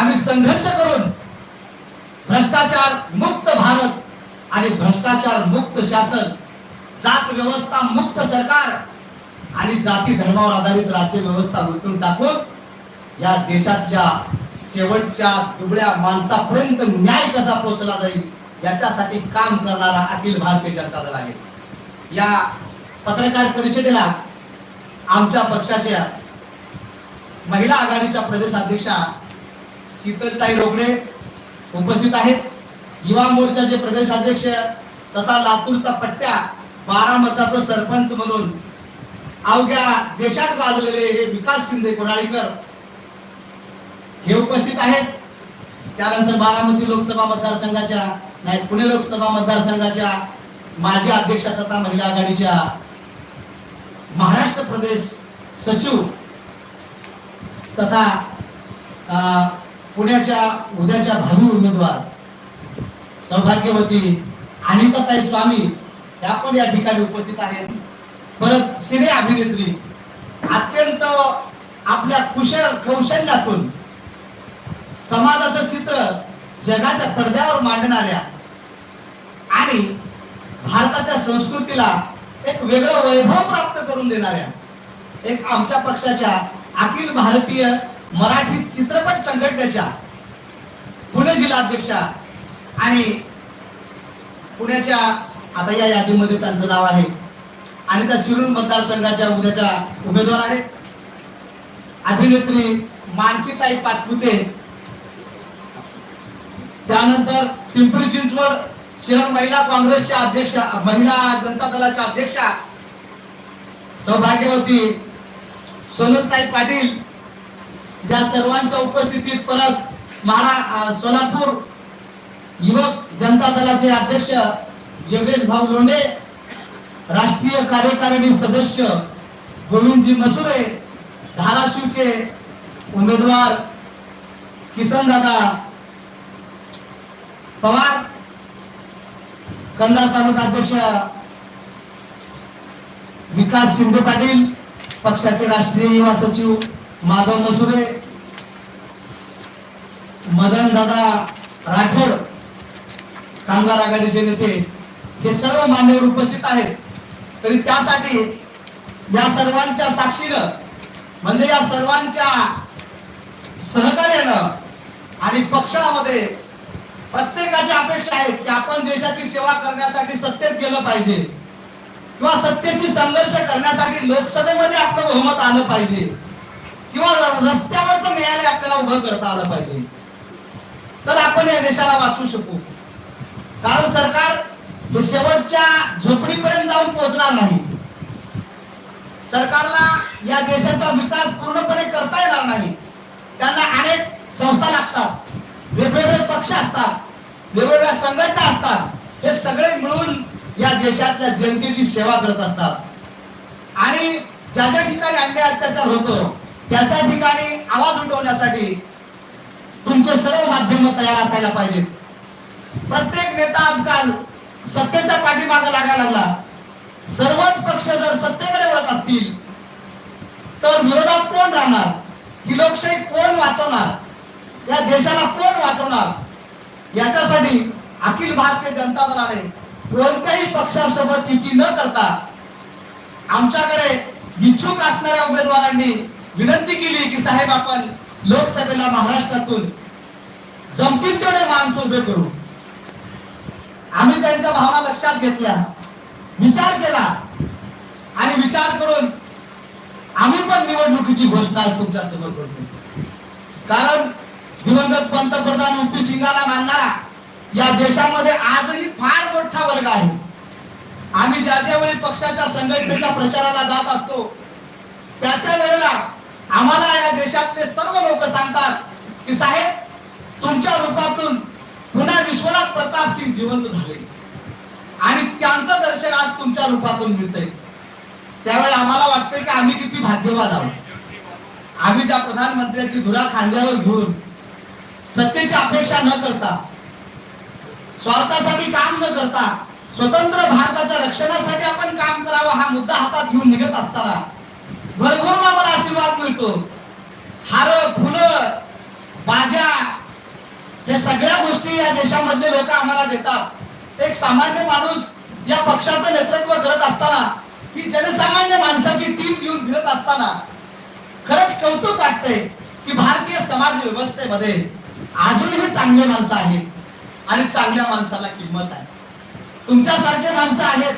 आम्ही संघर्ष करून भ्रष्टाचार मुक्त भारत आणि भ्रष्टाचार मुक्त शासन जात व्यवस्था मुक्त सरकार आणि जाती धर्मावर आधारित राज्य व्यवस्था उलटून टाकून या देशातल्या शेवटच्या दुबळ्या माणसापर्यंत न्याय कसा पोहोचला जाईल याच्यासाठी काम करणारा अखिल भारतीय जनता दल आहे. या पत्रकार परिषदेला आमच्या पक्षाच्या महिला आघाडीच्या प्रदेशाध्यक्षा शीतलताई रोकडे उपस्थित आहेत. युवा मोर्चाचे प्रदेश अध्यक्ष तथा लातूरचा पट्ट्या बारामताचा सरपंच म्हणून अवघ्या देशात गाजलेले हे विकास शिंदे कोणाळीकर हे उपस्थित आहेत. त्यानंतर बारामती लोकसभा मतदारसंघाच्या नाही पुणे लोकसभा मतदारसंघाच्या माजी अध्यक्ष तथा महिला आघाडीच्या महाराष्ट्र प्रदेश सचिव तथा पुण्याच्या उद्याच्या भावी उमेदवार सौभाग्यवती अनिताताई स्वामी या पण या ठिकाणी उपस्थित आहेत. परत सिने अभिनेत्री अत्यंत आपल्या कुशल कौशल्यातून समाजाचं चित्र जगाच्या पडद्यावर मांडणाऱ्या आणि भारताच्या संस्कृतीला एक वेगळं वैभव प्राप्त करून देणाऱ्या एक आमच्या पक्षाच्या अखिल भारतीय मराठी चित्रपट संघटनेच्या पुणे जिल्हाध्यक्षा आणि पुण्याच्या आता या यादीमध्ये त्यांचं नाव आहे आणि त्या शिरूर मतदारसंघाच्या उद्याच्या उमेदवार आहेत. अभिनेत्री मानसीताई पाचपुते त्यानंतर पिंपरी चिंचवड शहर महिला काँग्रेसच्या अध्यक्षा महिला जनता दलाच्या अध्यक्षा सौभाग्यवती सोनलताई पाटील या सर्वांच्या उपस्थितीत परत महारा सोलापूर युवक जनता दलाचे अध्यक्ष योगेश भाऊ लोंढे राष्ट्रीय कार्यकारिणी सदस्य गोविंदजी मसुरे धाराशिवचे उमेदवार किसन दादा पवार कंधार तालुका अध्यक्ष विकास शिंदे पाटील पक्षाचे राष्ट्रीय युवा सचिव माधव मसुरे मदन दादा राठोड कामगार आघाडीचे नेते हे सर्व मान्यवर उपस्थित आहेत. तरी त्यासाठी या सर्वांच्या साक्षीनं म्हणजे या सर्वांच्या सहकार्यानं आणि पक्षामध्ये प्रत्येकाच्या अपेक्षा आहेत की आपण देशाची सेवा करण्यासाठी सत्तेत गेलं पाहिजे. किंवा सत्तेशी संघर्ष करण्यासाठी लोकसभेमध्ये आपलं बहुमत आलं पाहिजे. किंवा रस्त्यावरच न्यायालय आपल्याला उभं करता आलं पाहिजे तर आपण या देशाला वाचवू शकू. कारण सरकार हे शेवटच्या झोपडीपर्यंत जाऊन पोहोचणार नाही. सरकारला या देशाचा विकास पूर्णपणे करता येणार नाही. त्यांना अनेक संस्था लागतात वेगवेगळे पक्ष असतात वेगवेगळ्या संघटना असतात. हे सगळे मिळून या देशातल्या जनतेची सेवा करत असतात. आणि ज्या ज्या ठिकाणी अन्याय अत्याचार होतो त्या त्या ठिकाणी आवाज उठवण्यासाठी तुमचे सर्व माध्यम तयार असायला पाहिजेत. प्रत्येक नेता आजकाल सत्तेच्या पाठीमागे लागायला लागला. सर्वच पक्ष जर सत्तेकडे वळत असतील तर विरोधात कोण राहणार? ही लोकशाही कोण वाचवणार? या देशाला कोण वाचवणार? याच्यासाठी अखिल भारतीय जनता दलाने कोणत्याही पक्षासोबत युती न करता आमच्याकडे इच्छुक असणाऱ्या उमेदवारांनी विनंती केली की साहेब आपण लोकसभेला महाराष्ट्रातून जमतील तेवढे माणसं उभे करू. आम्ही त्यांच्या भावना लक्षात घेतल्या विचार केला आणि विचार करून आम्ही पण निवडणुकीची घोषणा आज तुमच्यासमोर करतो कारण दिवंगत पंतप्रधान युपी सिंगाला मानणारा या देशामध्ये आजही फार मोठा वर्ग आहे. आम्ही ज्या ज्या वेळी पक्षाच्या संघटनेच्या प्रचाराला जात असतो त्याच्या वेळेला आम्हाला या देशातले सर्व लोक सांगतात की साहेब तुमच्या रूपातून पुन्हा विश्वनाथ प्रताप सिंग जिवंत झाले. आणि त्यांचं दर्शन आज तुमच्या रूपातून मिळतंय. त्यावेळी आम्हाला वाटतंय की आम्ही किती भाग्यवान आहोत. आम्ही ज्या प्रधानमंत्र्याची धुरा खांद्यावर घेऊन सत्तेची अपेक्षा न करता स्वार्थासाठी काम न करता स्वतंत्र भारताच्या रक्षणासाठी आपण काम करावं हा मुद्दा हातात घेऊन निघत असताना भरभरून आम्हाला आशीर्वाद मिळतो. हार फुलं भाज्या या सगळ्या गोष्टी या देशामधले लोक आम्हाला देतात. एक सामान्य माणूस या पक्षाचं नेतृत्व करत असताना ही जनसामान्य माणसाची टीम घेऊन फिरत असताना खरंच कौतुक वाटतंय की भारतीय समाज व्यवस्थेमध्ये अजूनही चांगले माणसं आहेत आणि चांगल्या माणसाला किंमत आहे. तुमच्यासारखे माणसं आहेत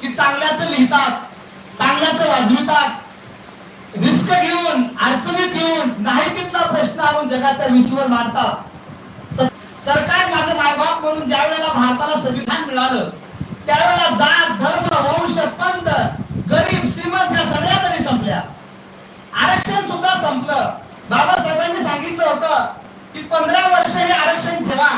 की चांगल्याचं लिहितात चांगल्याचं वाजवितात रिस्क घेऊन अडचणीत घेऊन नाही तिथला प्रश्न आणून जगाच्या विश्वर मांडतात सरकार माझं मायबाप म्हणून ज्या वेळेला भारताला संविधान मिळालं त्यावेळेला जात धर्म वंश पंत गरीब श्रीमंत या सगळ्या तरी संपल्या. आरक्षण सुद्धा संपलं. बाबासाहेबांनी सांगितलं होतं की पंधरा वर्ष हे आरक्षण ठेवा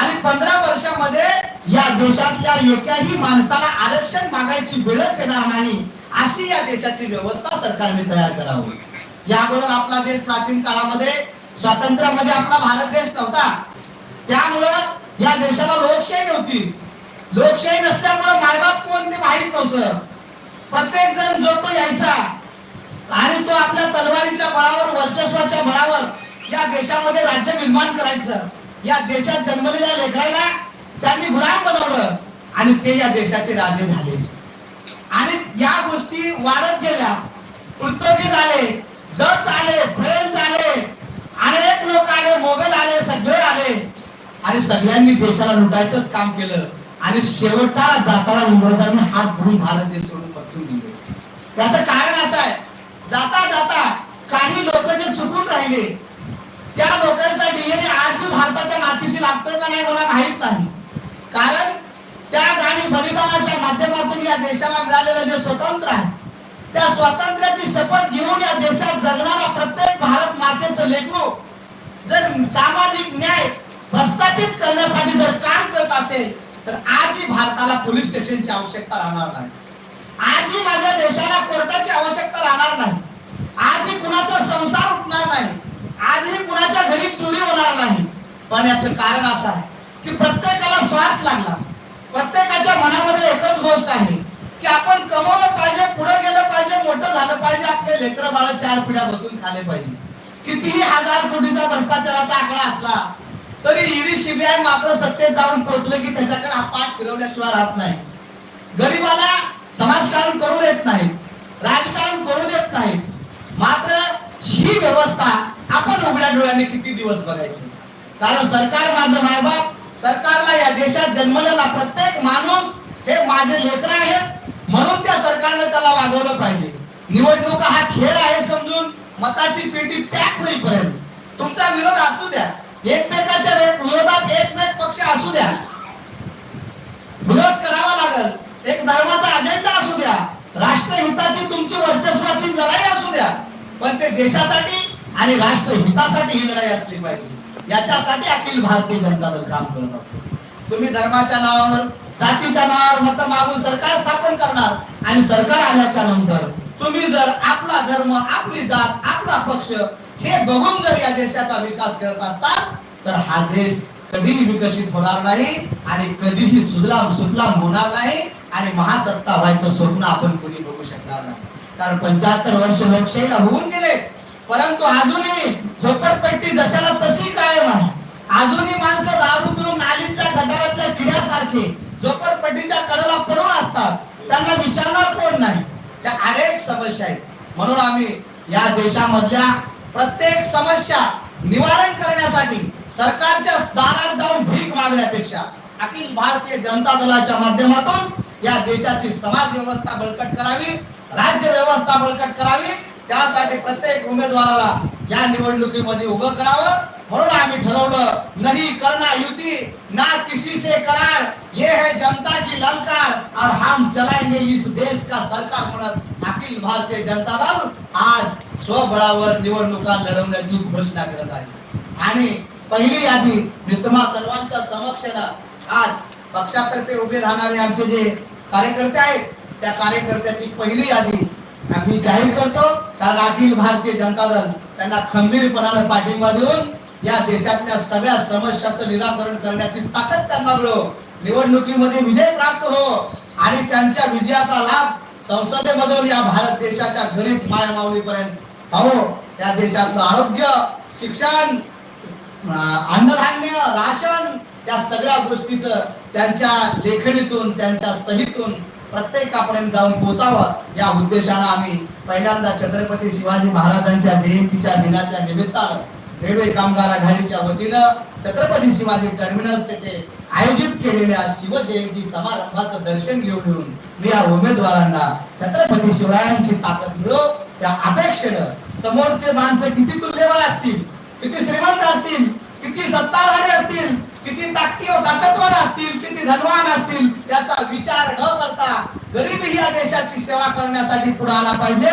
आणि पंधरा वर्षामध्ये या देशातल्या एकाही माणसाला आरक्षण मागायची वेळच येणार नाही. अशी या देशाची व्यवस्था सरकारने तयार करावी. या अगोदर आपला देश प्राचीन काळामध्ये स्वातंत्र्यामध्ये आपला भारत देश नव्हता. त्यामुळं या देशाला लोकशाही नव्हती. लोकशाही नसल्यामुळं मायबाप कोण ते नव्हतं. प्रत्येक जण जो तो यायचा आणि तो आपल्या तलवारीच्या बळावर वर्चस्वाच्या बळावर या देशामध्ये राज्य निर्माण करायचं. या देशात जन्मलेल्या लेकराला त्यांनी गुलाम बनवलं आणि ते या देशाचे राजे झाले. आणि या गोष्टी वाढत गेल्या. उद्योगी झाले डच आले फ्रेंच आले अनेक लोक आले मोगल आले सगळे आले. आणि सगळ्यांनी देशाला लुटायचंच काम केलं. आणि शेवटा जाताना इंग्रजांनी हात धुवून भारत देश सोडून पटवून दिले याचं कारण असं आहे जाता जाता काही लोक जे चुकून राहिले त्या लोकांचा डीएनए आज बी भारताच्या मातीशी लागतोय का नाही मला माहीत नाही. कारण त्या आणि बलिदानाच्या माध्यमातून या देशाला मिळालेलं जे स्वतंत्र आहे त्या स्वातंत्र्याची शपथ घेऊन या देशात जगणारा प्रत्येक भारत मातेचं लेकरू जर सामाजिक न्याय प्रस्थापित करण्यासाठी जर काम करत असेल तर आजही भारताला पोलीस स्टेशनची आवश्यकता राहणार नाही. आजही माझ्या देशाला कोर्टाची आवश्यकता राहणार नाही. आजही कुणाचा संसार उठणार नाही. आजही कुणाच्या घरी चोरी होणार नाही. पण याचं कारण असं आहे की प्रत्येकाला स्वार्थ लागला. प्रत्येकाच्या मनामध्ये एकच गोष्ट आहे की आपण कमवलं पाहिजे पुढे गेलं पाहिजे मोठं झालं पाहिजे आपले लेकर बाळ चार पिढ्या बसून खाले पाहिजे. कितीही हजार कोटीचा भ्रष्टाचाराचा आकडा असला तरी ईडी सीबीआय मात्र सत्तेत जाऊन पोहोचलं की त्याच्याकडे हा पाठ फिरवल्याशिवाय राहत नाही. गरीबाला समाजकारण करू देत नाही राजकारण करू देत नाही. मात्र ही व्यवस्था आपण उघड्या डोळ्याने किती दिवस बघायची? कारण सरकार माझं मायबाप सरकारला या देशात जन्मलेला प्रत्येक माणूस हे माझे लेकर आहेत. म्हणून त्या सरकारने त्याला वागवलं पाहिजे. निवडणुका हा खेळ आहे समजून मताची पेटी पॅक होईपर्यंत. तुमचा विरोध असू द्या. एकमेकाच्या विरोधात एकमेक पक्ष असू द्या. विरोध करावा लागल. एक धर्माचा अजेंडा असू द्या. राष्ट्रहिताची तुमची वर्चस्वाची लढाई असू द्या. पण ते देशासाठी आणि राष्ट्रहितासाठी ही लढाई असली पाहिजे. याच्यासाठी अखिल भारतीय जनता दल काम करत असतो. तुम्ही धर्माच्या नावावर जातीच्या नावावर मत मागून सरकार स्थापन करणार आणि सरकार आल्याच्यानंतर तुम्ही जर आपला धर्म आपली जात आपला पक्ष हे बघून जर या देशाचा विकास करत असताल तर हा देश कधीही विकसित होणार नाही आणि कधीही सुजलाम सुफलाम होणार नाही आणि महासत्ता व्हायचं स्वप्न आपण कोणी बघू शकणार नाही. कारण पंच्याहत्तर वर्ष लोकशाहीला होऊन गेले. परंतु अजूनही झोपडपट्टी जशाला तशी कायम आहे. अजूनही माणसं दारू पिऊन नालीतल्या गटारातल्या किड्यासारखे झोपडपट्टीच्या कडेला पडून असतात. त्यांना विचारणार कोण नाही. त्या अनेक समस्या आहेत. म्हणून आम्ही या देशामधल्या प्रत्येक समस्या निवारण करण्यासाठी सरकारच्या दारात जाऊन भीक मागण्यापेक्षा अखिल भारतीय जनता दलाच्या माध्यमातून या देशाची समाज व्यवस्था बळकट करावी राज्य व्यवस्था बळकट करावी त्यासाठी प्रत्येक उमेदवाराला या निवडणुकीमध्ये उभं करावं. म्हणून आम्ही ठरवलं नाही करना युती ना किसी से करार. ये है जनता की ललकार. और हम चलाएंगे इस देश का सरकार. म्हणत अखिल भारतीय जनता दल आज स्वबळावर निवडणुका लढवण्याची घोषणा करत आहे. आणि पहिली यादी मी तुम्हा सर्वांच्या समक्ष आज पक्षातर्फे उभे राहणारे आमचे जे कार्यकर्ते आहेत त्या कार्यकर्त्याची पहिली यादी आम्ही जाहीर करतो कारण अखिल भारतीय जनता दल त्यांना खंबीरपणाने पाठिंबा देऊन या देशातल्या सगळ्या समस्याचं निराकरण करण्याची ताकद त्यांना मिळो. निवडणुकीमध्ये विजय प्राप्त हो आणि त्यांच्या विजयाचा लाभ संसदेमधून या भारत देशाच्या गरीब मायमावलीपर्यंत पाहू या देशातलं आरोग्य शिक्षण अन्नधान्य राशन या सगळ्या गोष्टीचं त्यांच्या लेखणीतून त्यांच्या सहीतून प्रत्येकापर्यंत जाऊन पोचावं या उद्देशानं आम्ही पहिल्यांदा छत्रपती शिवाजी महाराजांच्या जयंतीच्या दिनाच्या निमित्तानं रेल्वे कामगार आघाडीच्या वतीनं छत्रपती शिवाजी टर्मिनस तेथे आयोजित केलेल्या शिवजयंती समारंभाचं दर्शन घेऊन येऊन मी या उमेदवारांना छत्रपती शिवरायांची ताकद मिळो त्या अपेक्षेनं समोरचे माणसं किती तुल्यबळ असतील किती श्रीमंत असतील किती सत्ताधारी असतील किती ताकदी ताकदवान असतील किती धनवान असतील याचा विचार न करता गरीबही या देशाची सेवा करण्यासाठी पुढे आला पाहिजे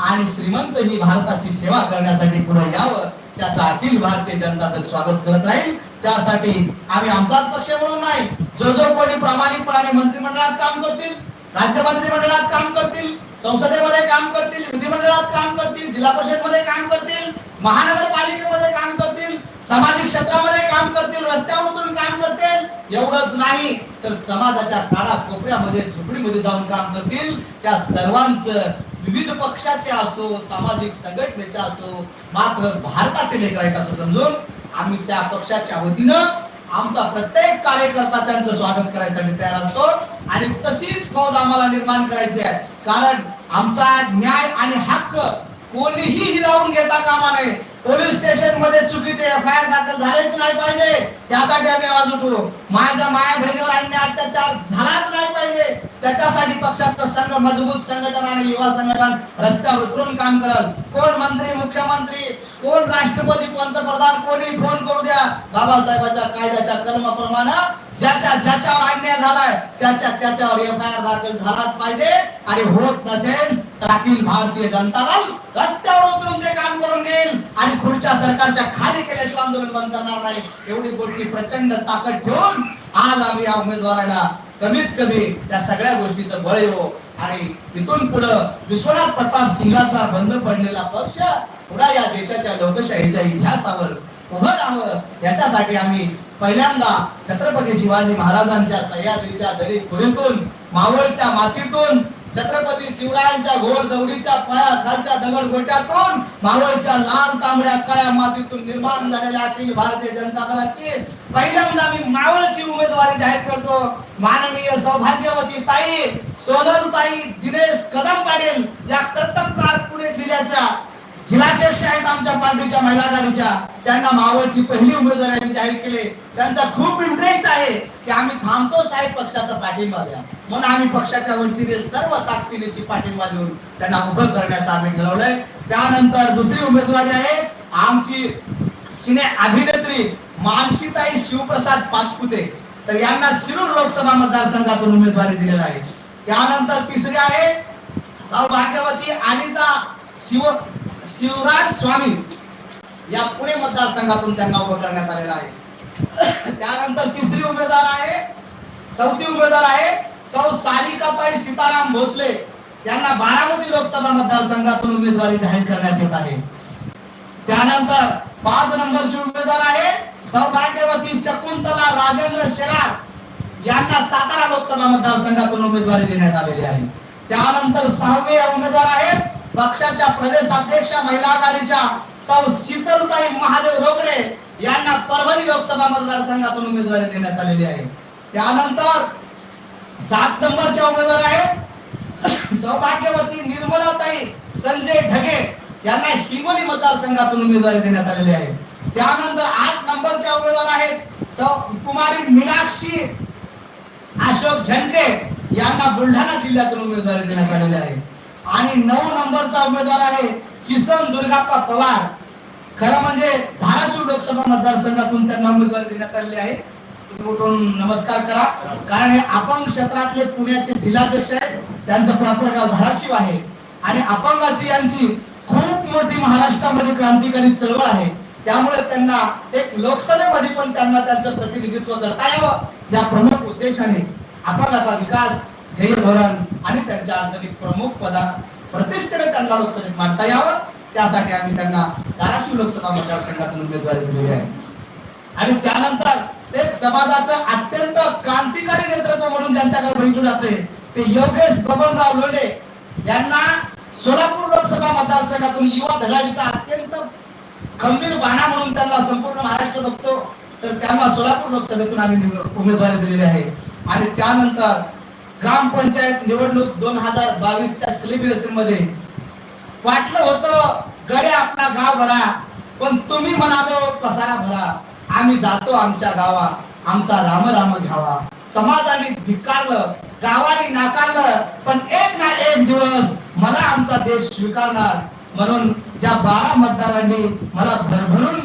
आणि श्रीमंत ही भारताची सेवा करण्यासाठी पुढे यावं त्याचा अखिल भारतीय जनता दल स्वागत करत राहील. त्यासाठी आम्ही आमचाच पक्ष म्हणून नाही जो जो कोणी प्रामाणिकपणाने मंत्रिमंडळात काम करतील राज्य मंत्रिमंडळात काम करतील संसदेमध्ये काम करतील विधिमंडळात काम करतील जिल्हा परिषदमध्ये काम करतील महानगरपालिकेमध्ये काम करतील सामाजिक क्षेत्रामध्ये काम करतील रस्त्यावर उतरून काम करतील. एवढंच नाही तर समाजाच्या काळा कोपऱ्यामध्ये झोपडीमध्ये जाऊन काम करतील. त्या सर्वांचं विविध पक्षाचे असो सामाजिक संघटनेचे असो मात्र भारताचे लेकर आहेत असं समजून आम्हीच्या पक्षाच्या वतीनं आमचा प्रत्येक कार्यकर्ता त्यांचं स्वागत करायसाठी तयार असतो. आणि तशीच फौज आम्हाला निर्माण करायची आहे. कारण आमचा न्याय आणि हक्क कोणीही हिरावून घेता कामा नये. पोलीस स्टेशनमध्ये चुकीचे एफ आय आर दाखल झालेच नाही पाहिजे. त्यासाठी आम्ही आवाज उठवू. माझ्या माया बहिणीवर अन्याय अत्याचार झालाच नाही पाहिजे. त्याच्यासाठी पक्षाचं संघ मजबूत संघटन आणि युवा संघटन रस्त्यावर उतरून काम करत कोण मंत्री मुख्यमंत्री कोण राष्ट्रपती पंतप्रधान कोणी फोन करू द्या. बाबासाहेबाच्या कायद्याच्या कर्माप्रमाणे ज्याच्या ज्याच्यावर अन्याय झालाय त्याच्या त्याच्यावर एफ आय आर दाखल झालाच पाहिजे. आणि होत नसेल तर अखिल भारतीय जनता दल रस्त्यावर उतरून ते काम करून घेईल. आणि आणि पुढच्या सरकारच्या खाली केल्याशिवाय आंदोलन बंद करणार नाही. एवढी गोष्टी प्रचंड ताकद ठेवून आज आम्ही या उमेदवाराला कमीत कमी त्या सगळ्या गोष्टीचं बळ येऊ आणि तिथून पुढं विश्वनाथ प्रताप सिंगाचा बंद पडलेला पक्ष पुन्हा या देशाच्या लोकशाहीच्या इतिहासावर उभं राहावं. याच्यासाठी आम्ही पहिल्यांदा छत्रपती शिवाजी महाराजांच्या सह्याद्रीच्या दरी खोलीतून मावळच्या मातीतून छत्रपती शिवरायांच्या घोड दौडीच्या पायाखालच्या दगड गोट्यातून मावळच्या लाल तांबड्या काळ्या मातीतून निर्माण झालेल्या अखिल भारतीय जनता दलाची पहिल्यांदा मी मावळची उमेदवारी जाहीर करतो. माननीय सौभाग्यवती ताई सोनल ताई दिनेश कदम पाटील या कर्तबकार पुणे जिल्ह्याच्या जिल्हाध्यक्ष आहेत आमच्या पार्टीच्या महिला आघाडीच्या. त्यांना मावळची पहिली उमेदवारी आम्ही जाहीर केले. त्यांचा खूप इंटरेस्ट आहे की आम्ही थांबतो साहेब पक्षाचा पाठिंबा द्या म्हणून आम्ही पक्षाच्या वतीने सर्व ताकदीने पाठिंबा देऊन त्यांना उभं करण्याचं आम्ही ठरवलंय. त्यानंतर दुसरी उमेदवारी आहे आमची सिने अभिनेत्री मानसीताई शिवप्रसाद पाचपुते. तर यांना शिरूर लोकसभा मतदारसंघातून उमेदवारी दिलेली आहे. त्यानंतर तिसरी आहे सौभाग्यवती अनिता शिव शिवराज स्वामी या पुणे मतदारसंघातून त्यांना उभं करण्यात आलेला आहे. त्यानंतर तिसरी उमेदवार आहे चौथी उमेदवार आहे सौ सारिकाताई सीताराम भोसले यांना बारामती लोकसभा मतदारसंघातून उमेदवारी जाहीर करण्यात येत आहे. त्यानंतर पाच नंबरची उमेदवार आहे सौभाग्यवती शकुंतला राजेंद्र शेलार यांना सातारा लोकसभा मतदारसंघातून उमेदवारी देण्यात आलेली आहे. त्यानंतर सहावे उमेदवार आहेत पक्षाच्या प्रदेशाध्यक्ष महिला आघाडीच्या सौ शीतलताई महादेव रोकडे यांना परभणी लोकसभा मतदारसंघातून उमेदवारी देण्यात आलेली आहे. त्यानंतर सात नंबरच्या उमेदवार आहेत. सौभाग्यवती निर्मलाताई संजय ढगे यांना हिंगोली मतदारसंघातून उमेदवारी देण्यात आलेली आहे. त्यानंतर आठ नंबरच्या उमेदवार आहेत. सौ कुमारी मीनाक्षी अशोक झंके यांना बुलढाणा जिल्ह्यातून उमेदवारी देण्यात आलेली आहे. आणि नऊ नंबरचा उमेदवार आहे किसन दुर्गाप्पा पवार. खरं म्हणजे धाराशिव लोकसभा मतदारसंघातून त्यांना उमेदवारी देण्यात आलेली आहे. तुम्ही उठून नमस्कार करा. कारण हे अपंग क्षेत्रातले पुण्याचे जिल्हाध्यक्ष आहेत. त्यांचं प्रॉपर गाव धाराशिव आहे. आणि अपंगाची यांची खूप मोठी महाराष्ट्रामध्ये क्रांतिकारी चळवळ आहे. त्यामुळे त्यांना एक लोकसभेमध्ये पण त्यांना त्यांचं प्रतिनिधित्व करता यावं. या प्रमुख उद्देशाने अपंगाचा विकास ध्येय आणि त्यांच्या अडचणी प्रमुख पदा प्रतिष्ठेने त्यांना लोकसभेत मांडता यावं. त्यासाठी आम्ही त्यांना धाराशिव लोकसभा मतदारसंघातून उमेदवारी दिलेली आहे. आणि त्यानंतर एक समाजाचं अत्यंत क्रांतिकारी नेतृत्व म्हणून ज्यांच्याकडे बघितलं जाते ते योगेश बबनराव लोढे यांना सोलापूर लोकसभा मतदारसंघातून युवा धडाडीचा अत्यंत खंबीर बाणा म्हणून त्यांना संपूर्ण महाराष्ट्र बघतो. तर त्यांना सोलापूर लोकसभेतून आम्ही उमेदवारी दिलेली आहे. आणि त्यानंतर ग्रामपंचायत निवडणूक दोन हजार बावीसच्या सेलिब्रेशनमध्ये वाटलं होतं गडे आपला गाव भरा पण तुम्ही म्हणालो पसारा भरा. आम्ही जातो आमच्या गावा आमचा राम राम घ्यावा. समाजाने धिकारलं गावाने नाकारलं पण एक ना एक दिवस मला आमचा देश स्वीकारणार. म्हणून ज्या बारा मतदारांनी मला भरभरून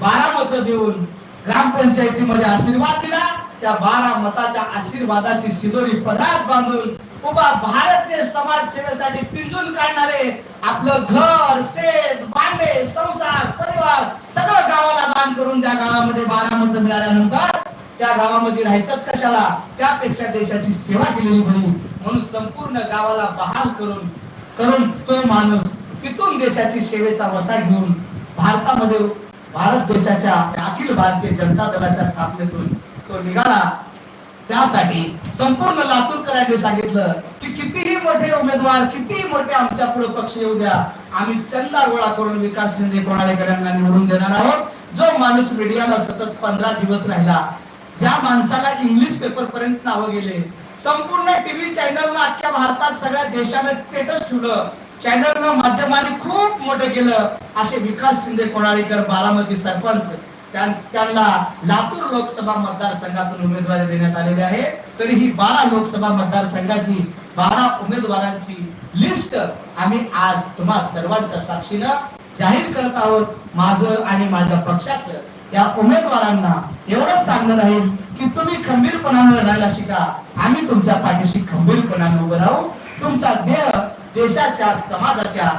बारा मत देऊन ग्रामपंचायतीमध्ये आशीर्वाद दिला त्या बारा मताच्या आशीर्वादाची शिदोरी पदार्थ बांधून उभा भारत देश समाज सेवेसाठी पिंजून काढणारे आपलं घर शेत भांडे संसार परिवार सगळं गावाला दान करून ज्या गावामध्ये बारा मत मिळाल्यानंतर त्या गावामध्ये राहायचंच कशाला? त्यापेक्षा देशाची सेवा केलेली म्हणून. म्हणून संपूर्ण गावाला बहाल करून करून तो माणूस तिथून देशाची सेवेचा वसा घेऊन भारतामध्ये भारत देशाच्या अखिल भारतीय जनता दलाच्या स्थापनेतून तो निघाला. त्यासाठी संपूर्ण लातूरकरांनी सांगितलं की कितीही मोठे उमेदवार कितीही मोठे आमच्या पुढे पक्ष येऊ द्या आम्ही चंदा गोळा करून विकास शिंदे कोणाळेकरांना निवडून देणार आहोत. जो माणूस मीडियाला सतत पंधरा दिवस राहिला ज्या माणसाला इंग्लिश पेपर पर्यंत नावं गेले संपूर्ण टीव्ही चॅनलनं अख्ख्या भारतात सगळ्या देशाने स्टेटस ठेवलं चॅनलनं माध्यमाने खूप मोठं केलं असे विकास शिंदे कोणाळेकर बारामती सरपंच त्यांना लातूर लोकसभा मतदारसंघातून उमेदवारी देण्यात आलेली आहे. तरीही बारा लोकसभा मतदारसंघाची बारा उमेदवारांची लिस्ट आम्ही आज तुम्हा सर्वांच्या साक्षीनं जाहीर करत आहोत. माझं आणि माझ्या पक्षाचं या उमेदवारांना एवढंच सांगणं राहील की तुम्ही खंबीरपणानं लढायला शिका. आम्ही तुमच्या पाठीशी खंबीरपणानं उभं राहू. तुमचा देह देशाच्या समाजाच्या